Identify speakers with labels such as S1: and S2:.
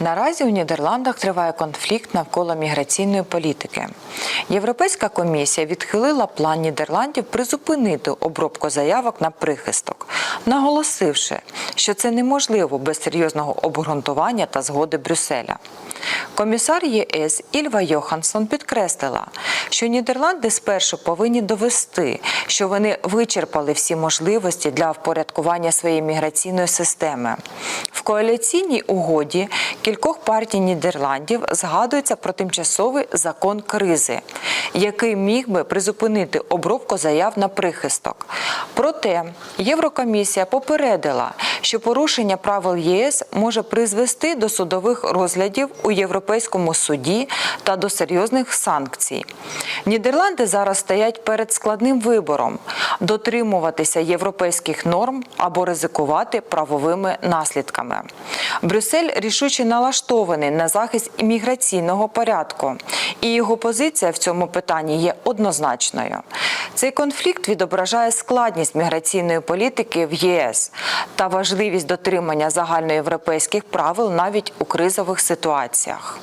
S1: Наразі у Нідерландах триває конфлікт навколо міграційної політики. Європейська комісія відхилила план Нідерландів призупинити обробку заявок на прихисток, наголосивши, що це неможливо без серйозного обґрунтування та згоди Брюсселя. Комісар ЄС Ільва Йоханссон підкреслила, що Нідерланди спершу повинні довести, що вони вичерпали всі можливості для впорядкування своєї міграційної системи. В коаліційній угоді кількох партій Нідерландів згадується про тимчасовий закон кризи, який міг би призупинити обробку заяв на прихисток. Проте Єврокомісія попередила, що порушення правил ЄС може призвести до судових розглядів у Європейському суді та до серйозних санкцій. Нідерланди зараз стоять перед складним вибором дотримуватися європейських норм або ризикувати правовими наслідками. Брюссель рішуче налаштований на захист імміграційного порядку, і його позиція в цьому питанні є однозначною. Цей конфлікт відображає складність міграційної політики в ЄС та важливість дотримання загальноєвропейських правил навіть у кризових ситуаціях.